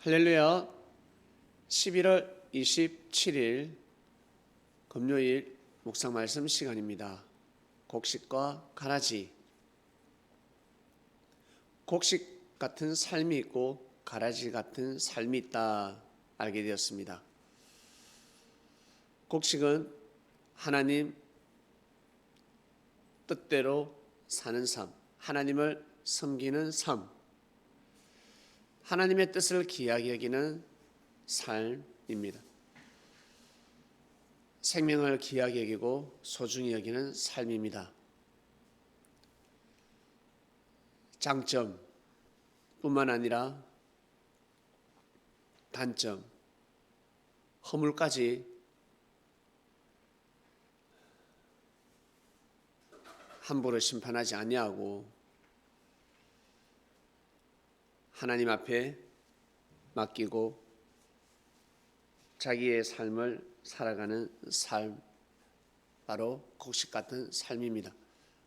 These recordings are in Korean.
할렐루야. 11월 27일 금요일 묵상 말씀 시간입니다. 곡식과 가라지. 곡식 같은 삶이 있고 가라지 같은 삶이 있다 알게 되었습니다. 곡식은 하나님 뜻대로 사는 삶, 하나님을 섬기는 삶, 하나님의 뜻을 귀하게 여기는 삶입니다. 생명을 귀하게 여기고 소중히 여기는 삶입니다. 장점 뿐만 아니라 단점, 허물까지 함부로 심판하지 아니하고 하나님 앞에 맡기고 자기의 삶을 살아가는 삶 바로 곡식 같은 삶입니다.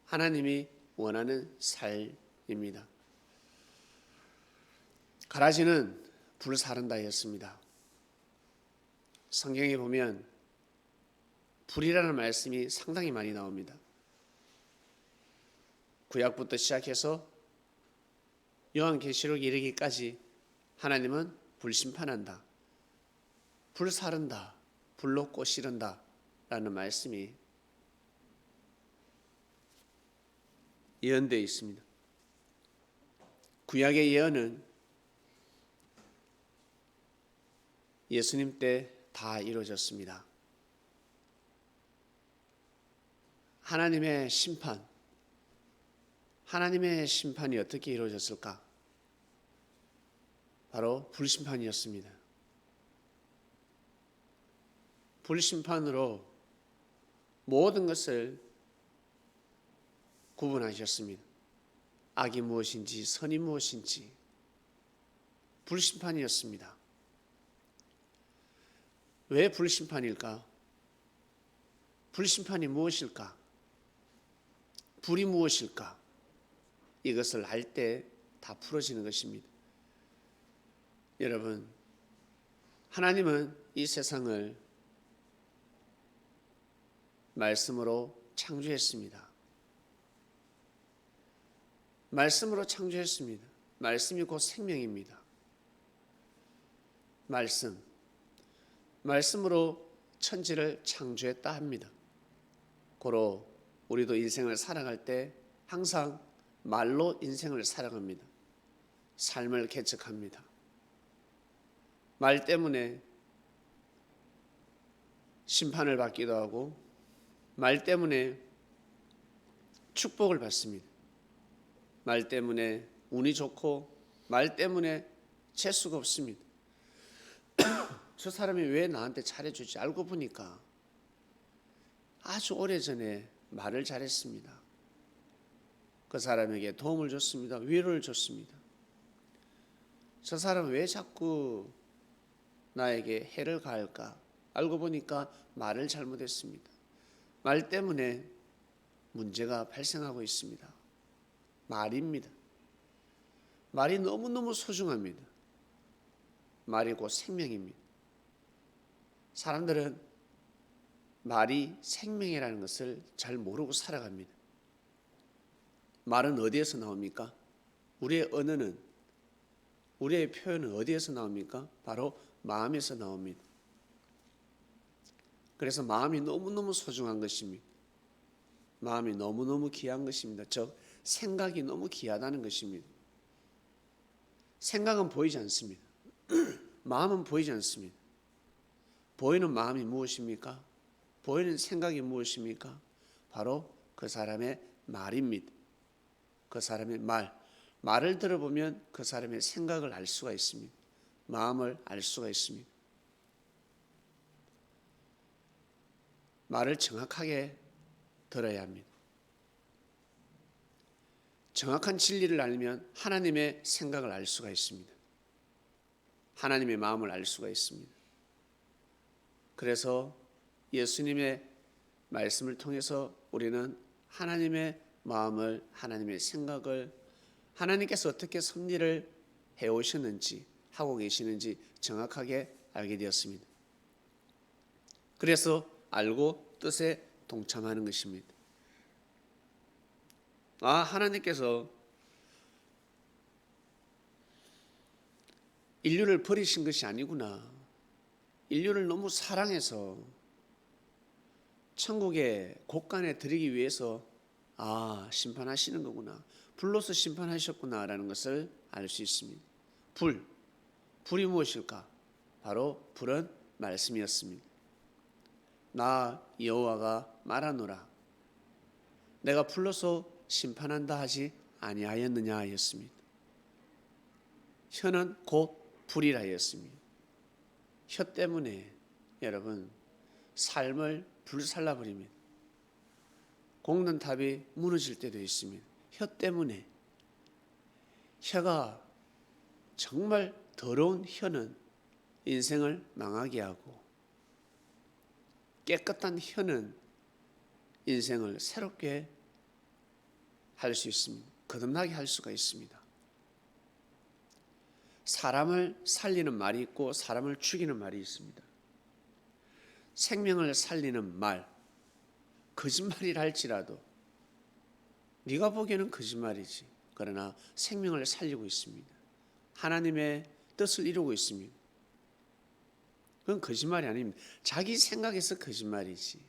하나님이 원하는 삶입니다. 가라지는 불사른다였습니다. 성경에 보면 불이라는 말씀이 상당히 많이 나옵니다. 구약부터 시작해서 요한계시록 이르기까지 하나님은 불심판한다. 불사른다. 불로 꼬시른다. 라는 말씀이 예언되어 있습니다. 구약의 예언은 예수님 때 다 이루어졌습니다. 하나님의 심판, 하나님의 심판이 어떻게 이루어졌을까? 바로 불심판이었습니다. 불심판으로 모든 것을 구분하셨습니다. 악이 무엇인지 선이 무엇인지 불심판이었습니다. 왜 불심판일까? 불심판이 무엇일까? 불이 무엇일까? 이것을 알때다 풀어지는 것입니다. 여러분, 하나님은 이 세상을 말씀으로 창조했습니다. 말씀으로 창조했습니다. 말씀이 곧 생명입니다. 말씀. 말씀으로 천지를 창조했다 합니다. 고로 우리도 인생을 살아갈 때 항상 말로 인생을 살아갑니다. 삶을 개척합니다. 말 때문에 심판을 받기도 하고 말 때문에 축복을 받습니다. 말 때문에 운이 좋고 말 때문에 재수가 없습니다. 저 사람이 왜 나한테 잘해주지 알고 보니까 아주 오래전에 말을 잘했습니다. 그 사람에게 도움을 줬습니다. 위로를 줬습니다. 저 사람은 왜 자꾸 나에게 해를 가할까? 알고 보니까 말을 잘못했습니다. 말 때문에 문제가 발생하고 있습니다. 말입니다. 말이 너무너무 소중합니다. 말이 곧 생명입니다. 사람들은 말이 생명이라는 것을 잘 모르고 살아갑니다. 말은 어디에서 나옵니까? 우리의 언어는 우리의 표현은 어디에서 나옵니까? 바로 마음에서 나옵니다. 그래서 마음이 너무너무 소중한 것입니다. 마음이 너무너무 귀한 것입니다. 즉 생각이 너무 귀하다는 것입니다. 생각은 보이지 않습니다. 마음은 보이지 않습니다. 보이는 마음이 무엇입니까? 보이는 생각이 무엇입니까? 바로 그 사람의 말입니다. 그 사람의 말. 말을 들어보면 그 사람의 생각을 알 수가 있습니다. 마음을 알 수가 있습니다. 말을 정확하게 들어야 합니다. 정확한 진리를 알면 하나님의 생각을 알 수가 있습니다. 하나님의 마음을 알 수가 있습니다. 그래서 예수님의 말씀을 통해서 우리는 하나님의 마음을 하나님의 생각을 하나님께서 어떻게 섭리를 해 오셨는지 하고 계시는지 정확하게 알게 되었습니다. 그래서 알고 뜻에 동참하는 것입니다. 아, 하나님께서 인류를 버리신 것이 아니구나. 인류를 너무 사랑해서 천국의 곳간에 들이기 위해서 아, 심판하시는 거구나. 불로서 심판하셨구나라는 것을 알 수 있습니다. 불. 불이 무엇일까? 바로 불은 말씀이었습니다. 나 여호와가 말하노라. 내가 불러서 심판한다 하지 아니하였느냐 하였습니다. 혀는 곧 불이라 하였습니다. 혀 때문에 여러분 삶을 불살라 버립니다. 공든 탑이 무너질 때도 있습니다. 혀 때문에 혀가 정말 더러운 혀는 인생을 망하게 하고 깨끗한 혀는 인생을 새롭게 할 수 있습니다. 거듭나게 할 수가 있습니다. 사람을 살리는 말이 있고 사람을 죽이는 말이 있습니다. 생명을 살리는 말, 거짓말이라 할지라도 네가 보기에는 거짓말이지. 그러나 생명을 살리고 있습니다. 하나님의 뜻을 이루고 있습니다. 그건 거짓말이 아닙니다. 자기 생각에서 거짓말이지.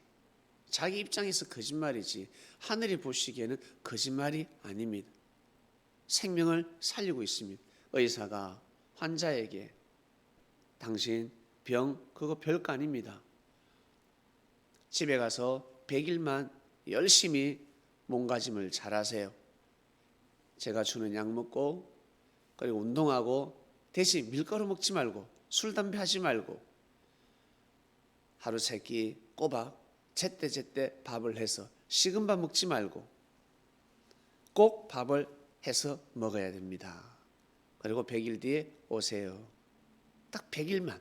자기 입장에서 거짓말이지. 하늘이 보시기에는 거짓말이 아닙니다. 생명을 살리고 있습니다. 의사가 환자에게 당신 병 그거 별거 아닙니다. 집에 가서 100일만 열심히 몸가짐을 잘하세요. 제가 주는 약 먹고 그리고 운동하고 대신 밀가루 먹지 말고 술 담배 하지 말고 하루 세 끼 꼬박 제때 제때 밥을 해서 식은 밥 먹지 말고 꼭 밥을 해서 먹어야 됩니다. 그리고 100일 뒤에 오세요. 딱 100일만.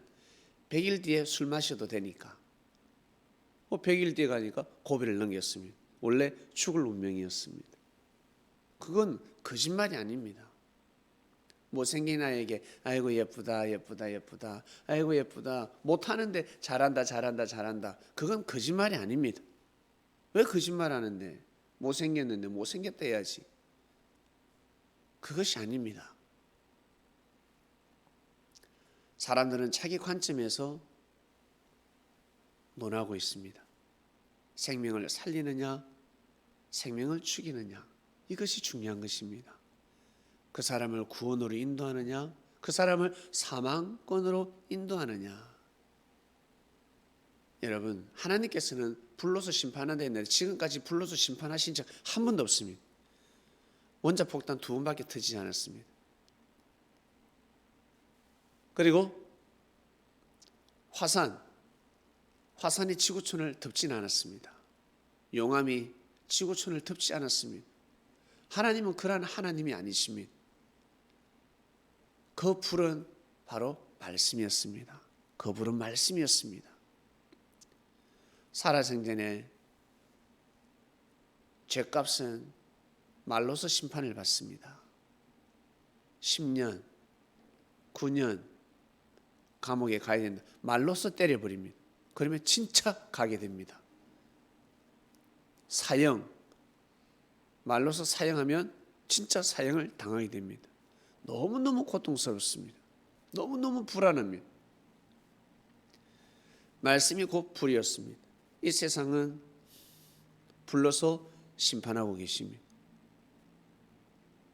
100일 뒤에 술 마셔도 되니까. 뭐 100일 뒤에 가니까 고비를 넘겼습니다. 원래 죽을 운명이었습니다. 그건 거짓말이 아닙니다. 못생긴 아이에게 아이고 예쁘다 예쁘다 예쁘다 아이고 예쁘다 못하는데 잘한다 잘한다 잘한다 그건 거짓말이 아닙니다. 왜 거짓말 하는데 못생겼는데 못생겼다 해야지. 그것이 아닙니다. 사람들은 자기 관점에서 논하고 있습니다. 생명을 살리느냐, 생명을 죽이느냐, 이것이 중요한 것입니다. 그 사람을 구원으로 인도하느냐, 그 사람을 사망권으로 인도하느냐. 여러분, 하나님께서는 불로서 심판한다 했는데 지금까지 불로서 심판하신 적 한 번도 없습니다. 원자 폭탄 두 번밖에 터지지 않았습니다. 그리고 화산, 화산이 지구촌을 덮지는 않았습니다. 용암이 지구촌을 덮지 않았습니다. 하나님은 그러한 하나님이 아니십니다. 그 불은 바로 말씀이었습니다. 그 불은 말씀이었습니다. 살아생전에 죄값은 말로서 심판을 받습니다. 10년, 9년 감옥에 가야 된다. 말로서 때려버립니다. 그러면 진짜 가게 됩니다. 사형, 말로서 사형하면 진짜 사형을 당하게 됩니다. 너무너무 고통스럽습니다. 너무너무 불안합니다. 말씀이 곧 불이었습니다. 이 세상은 불러서 심판하고 계십니다.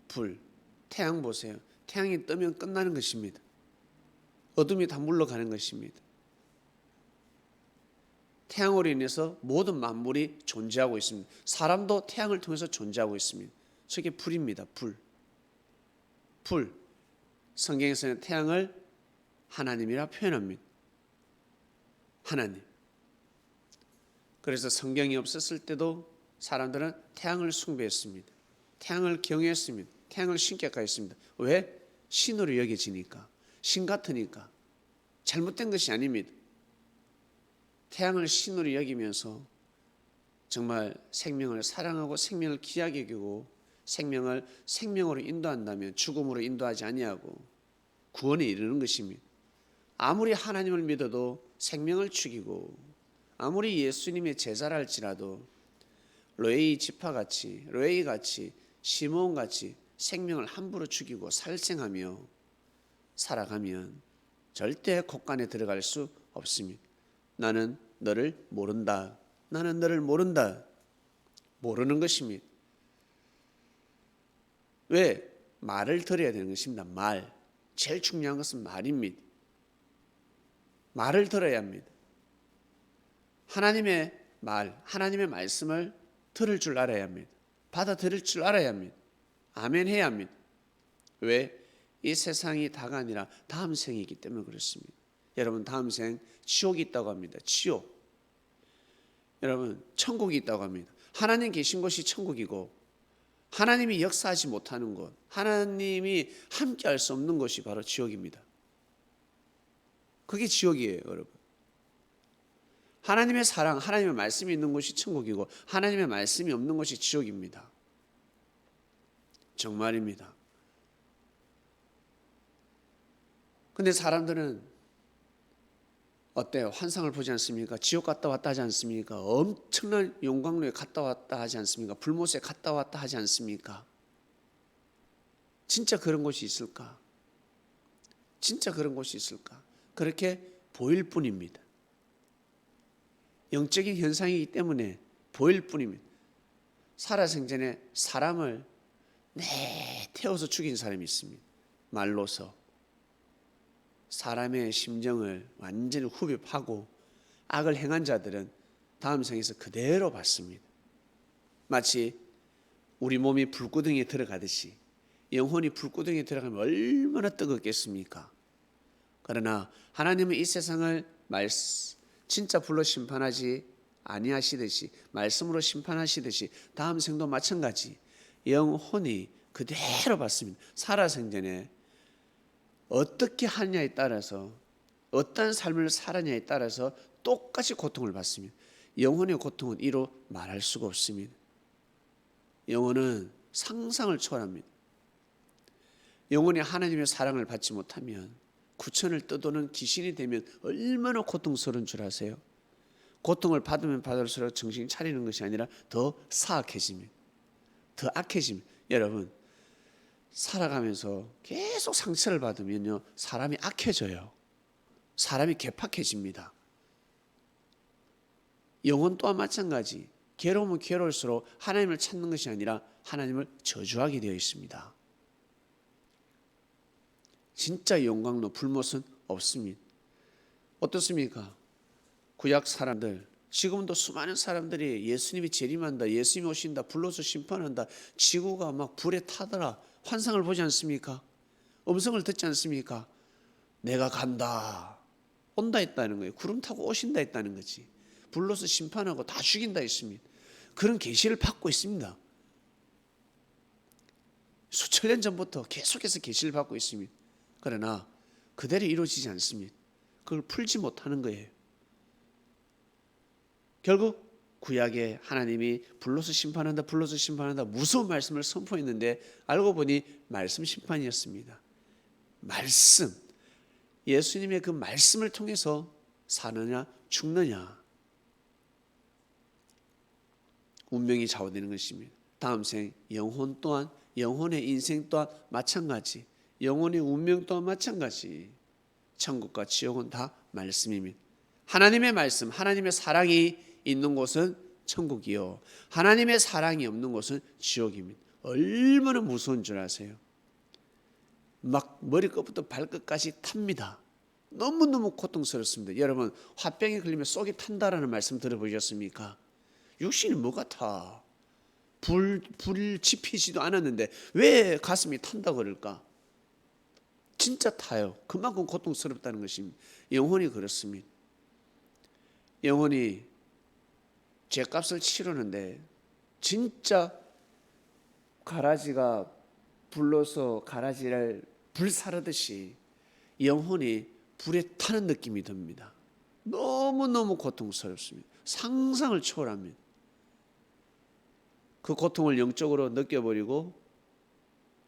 불, 태양 보세요. 태양이 뜨면 끝나는 것입니다. 어둠이 다 물러가는 것입니다. 태양으로 인해서 모든 만물이 존재하고 있습니다. 사람도 태양을 통해서 존재하고 있습니다. 저게 불입니다. 불. 불. 성경에서는 태양을 하나님이라 표현합니다. 하나님. 그래서 성경이 없었을 때도 사람들은 태양을 숭배했습니다. 태양을 경외했습니다. 태양을 신격화했습니다. 왜? 신으로 여겨지니까. 신 같으니까. 잘못된 것이 아닙니다. 태양을 신으로 여기면서 정말 생명을 사랑하고 생명을 귀하게 여기고 생명을 생명으로 인도한다면 죽음으로 인도하지 아니하고 구원에 이르는 것입니다. 아무리 하나님을 믿어도 생명을 죽이고 아무리 예수님의 제자라 할지라도 로에이 지파 같이 로에이 같이 시몬 같이 생명을 함부로 죽이고 살생하며 살아가면 절대 곳간에 들어갈 수 없습니다. 나는 너를 모른다. 나는 너를 모른다. 모르는 것입니다. 왜? 말을 들어야 되는 것입니다. 말. 제일 중요한 것은 말입니다. 말을 들어야 합니다. 하나님의 말, 하나님의 말씀을 들을 줄 알아야 합니다. 받아들일 줄 알아야 합니다. 아멘 해야 합니다. 왜? 이 세상이 다가 아니라 다음 생이기 때문에 그렇습니다. 여러분 다음 생 지옥이 있다고 합니다. 지옥. 여러분 천국이 있다고 합니다. 하나님 계신 곳이 천국이고 하나님이 역사하지 못하는 곳, 하나님이 함께 할 수 없는 곳이 바로 지옥입니다. 그게 지옥이에요, 여러분. 하나님의 사랑, 하나님의 말씀이 있는 곳이 천국이고 하나님의 말씀이 없는 곳이 지옥입니다. 정말입니다. 근데 사람들은 어때요? 환상을 보지 않습니까? 지옥 갔다 왔다 하지 않습니까? 엄청난 용광로에 갔다 왔다 하지 않습니까? 불못에 갔다 왔다 하지 않습니까? 진짜 그런 곳이 있을까? 진짜 그런 곳이 있을까? 그렇게 보일 뿐입니다. 영적인 현상이기 때문에 보일 뿐입니다. 살아생전에 사람을 내 태워서 죽인 사람이 있습니다. 말로서 사람의 심정을 완전히 후벼파고 악을 행한 자들은 다음 생에서 그대로 받습니다. 마치 우리 몸이 불구덩이에 들어가듯이 영혼이 불구덩이에 들어가면 얼마나 뜨겁겠습니까? 그러나 하나님은 이 세상을 말 진짜 불로 심판하지 아니하시듯이 말씀으로 심판하시듯이 다음 생도 마찬가지 영혼이 그대로 받습니다. 살아생전에 어떻게 하느냐에 따라서 어떤 삶을 살았냐에 따라서 똑같이 고통을 받습니다. 영혼의 고통은 이로 말할 수가 없습니다. 영혼은 상상을 초월합니다. 영혼이 하나님의 사랑을 받지 못하면 구천을 떠도는 귀신이 되면 얼마나 고통스러운 줄 아세요? 고통을 받으면 받을수록 정신 차리는 것이 아니라 더 사악해집니다. 더 악해집니다. 여러분, 살아가면서 계속 상처를 받으면요, 사람이 악해져요. 사람이 개팍해집니다. 영혼 또한 마찬가지. 괴로우면 괴로울수록 하나님을 찾는 것이 아니라 하나님을 저주하게 되어 있습니다. 진짜 영광로 불못은 없습니다. 어떻습니까? 구약 사람들 지금도 수많은 사람들이 예수님이 재림한다, 예수님이 오신다, 불러서 심판한다, 지구가 막 불에 타더라, 환상을 보지 않습니까? 음성을 듣지 않습니까? 내가 간다, 온다 했다는 거예요. 구름 타고 오신다 했다는 거지. 불러서 심판하고 다 죽인다 했습니다. 그런 계시를 받고 있습니다. 수천 년 전부터 계속해서 계시를 받고 있습니다. 그러나 그대로 이루어지지 않습니다. 그걸 풀지 못하는 거예요. 결국 구약에 하나님이 불러서 심판한다, 불러서 심판한다 무서운 말씀을 선포했는데 알고 보니 말씀 심판이었습니다. 말씀. 예수님의 그 말씀을 통해서 사느냐, 죽느냐. 운명이 좌우되는 것입니다. 다음 생 영혼 또한 영혼의 인생 또한 마찬가지. 영혼의 운명 또한 마찬가지. 천국과 지옥은 다 말씀입니다. 하나님의 말씀, 하나님의 사랑이 있는 곳은 천국이요. 하나님의 사랑이 없는 곳은 지옥입니다. 얼마나 무서운 줄 아세요? 막 머리끝부터 발끝까지 탑니다. 너무너무 고통스럽습니다. 여러분, 화병에 걸리면 속이 탄다라는 말씀 들어보셨습니까? 육신이 뭐가 타? 불, 불 지피지도 않았는데 왜 가슴이 탄다 그럴까? 진짜 타요. 그만큼 고통스럽다는 것입니다. 영혼이 그렇습니다. 영혼이 죄값을 치르는데 진짜 가라지가 불러서 가라지를 불사르듯이 영혼이 불에 타는 느낌이 듭니다. 너무너무 고통스럽습니다. 상상을 초월합니다. 그 고통을 영적으로 느껴버리고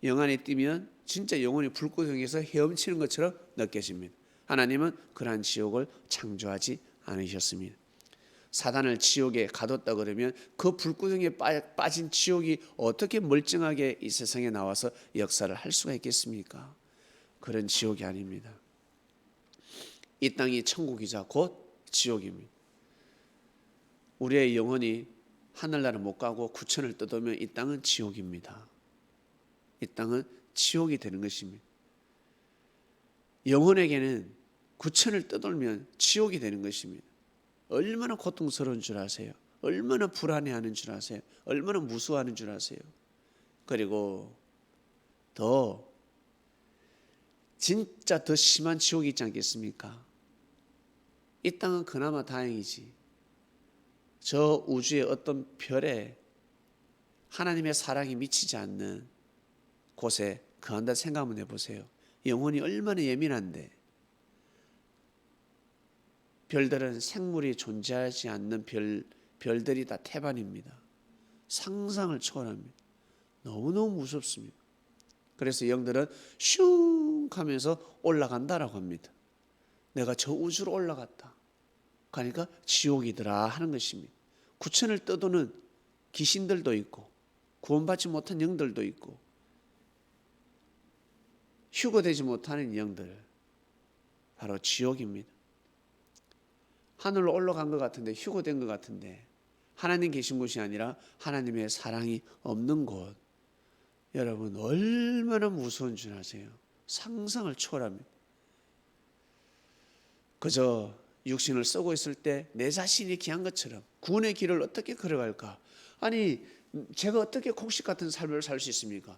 영안에 뛰면 진짜 영혼이 불구덩이에서 헤엄치는 것처럼 느껴집니다. 하나님은 그러한 지옥을 창조하지 않으셨습니다. 사단을 지옥에 가뒀다 그러면 그 불구덩이에 빠- 빠진 지옥이 어떻게 멀쩡하게 이 세상에 나와서 역사를 할 수가 있겠습니까? 그런 지옥이 아닙니다. 이 땅이 천국이자 곧 지옥입니다. 우리의 영혼이 하늘나라 못 가고 구천을 뜯으면 이 땅은 지옥입니다. 이 땅은 지옥이 되는 것입니다. 영혼에게는 구천을 떠돌면 지옥이 되는 것입니다. 얼마나 고통스러운 줄 아세요? 얼마나 불안해하는 줄 아세요? 얼마나 무수하는 줄 아세요? 그리고 더 진짜 더 심한 지옥이 있지 않겠습니까? 이 땅은 그나마 다행이지. 저 우주의 어떤 별에 하나님의 사랑이 미치지 않는 곳에 거한다 생각 한번 해보세요. 영혼이 얼마나 예민한데 별들은 생물이 존재하지 않는 별 별들이 다 태반입니다. 상상을 초월합니다. 너무너무 무섭습니다. 그래서 영들은 슝 하면서 올라간다라고 합니다. 내가 저 우주로 올라갔다. 그러니까 지옥이더라 하는 것입니다. 구천을 떠도는 귀신들도 있고 구원받지 못한 영들도 있고 휴거되지 못하는 영들 바로 지옥입니다. 하늘로 올라간 것 같은데 휴거된 것 같은데 하나님 계신 곳이 아니라 하나님의 사랑이 없는 곳 여러분 얼마나 무서운 줄 아세요? 상상을 초월합니다. 그저 육신을 쓰고 있을 때 내 자신이 귀한 것처럼 구원의 길을 어떻게 걸어갈까? 아니 제가 어떻게 곡식 같은 삶을 살 수 있습니까?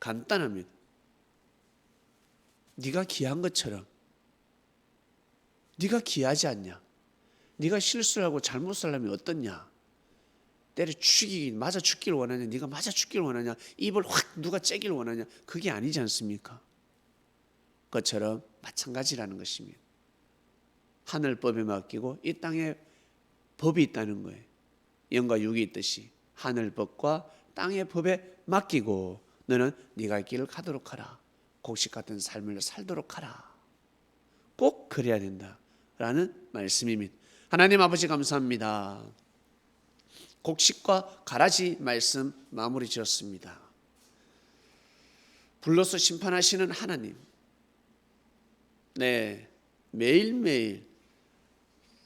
간단합니다. 네가 귀한 것처럼 네가 귀하지 않냐? 네가 실수를 하고 잘못 살려면 어떻냐? 때려 죽이기 맞아 죽기를 원하냐? 네가 맞아 죽기를 원하냐? 입을 확 누가 째기를 원하냐? 그게 아니지 않습니까? 그처럼 마찬가지라는 것입니다. 하늘 법에 맡기고 이 땅에 법이 있다는 거예요. 영과 육이 있듯이 하늘 법과 땅의 법에 맡기고 너는 네가 갈 길을 가도록 하라. 곡식 같은 삶을 살도록 하라. 꼭 그래야 된다라는 말씀입니다. 하나님 아버지 감사합니다. 곡식과 가라지 말씀 마무리 지었습니다. 불로서 심판하시는 하나님. 네. 매일매일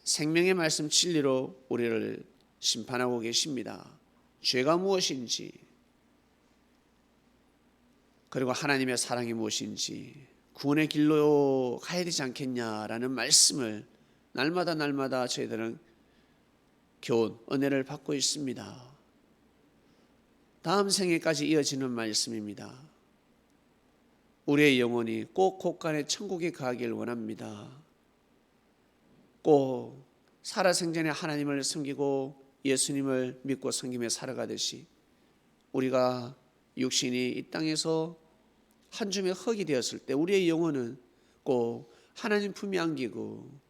생명의 말씀 진리로 우리를 심판하고 계십니다. 죄가 무엇인지 그리고 하나님의 사랑이 무엇인지 구원의 길로 가야 되지 않겠냐라는 말씀을 날마다 날마다 저희들은 교훈 은혜를 받고 있습니다. 다음 생애까지 이어지는 말씀입니다. 우리의 영혼이 꼭 곳간에 천국에 가길 원합니다. 꼭 살아생전에 하나님을 섬기고 예수님을 믿고 섬기며 살아가듯이 우리가 육신이 이 땅에서 한 줌의 흙이 되었을 때 우리의 영혼은 꼭 하나님 품에 안기고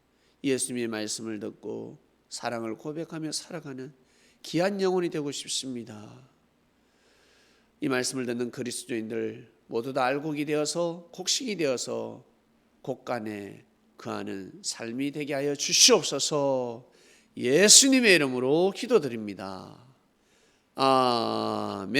예수님의 말씀을 듣고 사랑을 고백하며 살아가는 귀한 영혼이 되고 싶습니다. 이 말씀을 듣는 그리스도인들 모두 다 알곡이 되어서 곡식이 되어서 곡간에 그하는 삶이 되게 하여 주시옵소서 예수님의 이름으로 기도드립니다. 아멘.